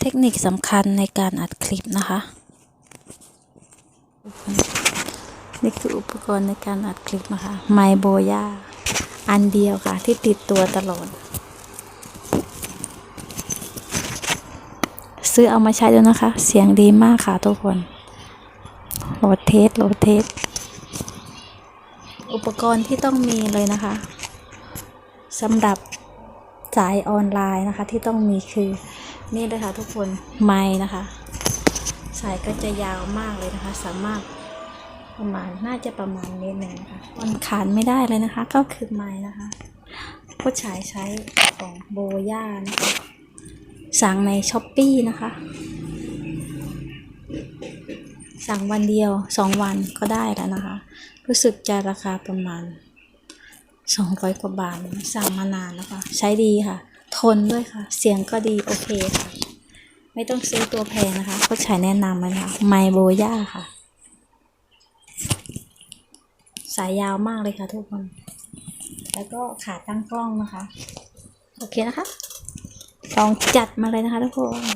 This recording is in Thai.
เทคนิคสำคัญในการอัดคลิปนะคะ นี่คืออุปกรณ์ในการอัดคลิปนะคะ ไมโบยาอันเดียวค่ะ ที่ติดตัวตลอด ซื้อเอามาใช้ด้วยนะคะ เสียงดีมากค่ะทุกคนโหลดเทสโหลดเทส อุปกรณ์ที่ต้องมีเลยนะคะสำหรับสายออนไลน์นะคะที่ต้องมีคือ นี่เลยค่ะทุกคนไม้นะคะ สายก็จะยาวมากเลยนะคะ สามารถประมาณน่าจะประมาณเมตรหนึ่งนะคะมันขาดไม่ได้เลยนะคะ ก็คือไม้นะคะ ผู้ชายใช้ของโบย่านะคะ สั่งในช้อปปีนะคะ สั่งวันเดียวสองวันก็ได้แล้วนะคะ รู้สึกจะราคาประมาณสองร้อยกว่าบาทสั่งมานานแล้วค่ะ ใช้ดีค่ะ ทนด้วยค่ะ เสียงก็ดีโอเคค่ะ ไม่ต้องซื้อตัวแพงนะคะก็ใช้แนะนำมันค่ะไมโบย่าค่ะ สายยาวมากเลยค่ะ ทุกคน แล้วก็ขาตั้งกล้องนะคะ โอเคนะคะ ลองจัดมาเลยนะคะทุกคน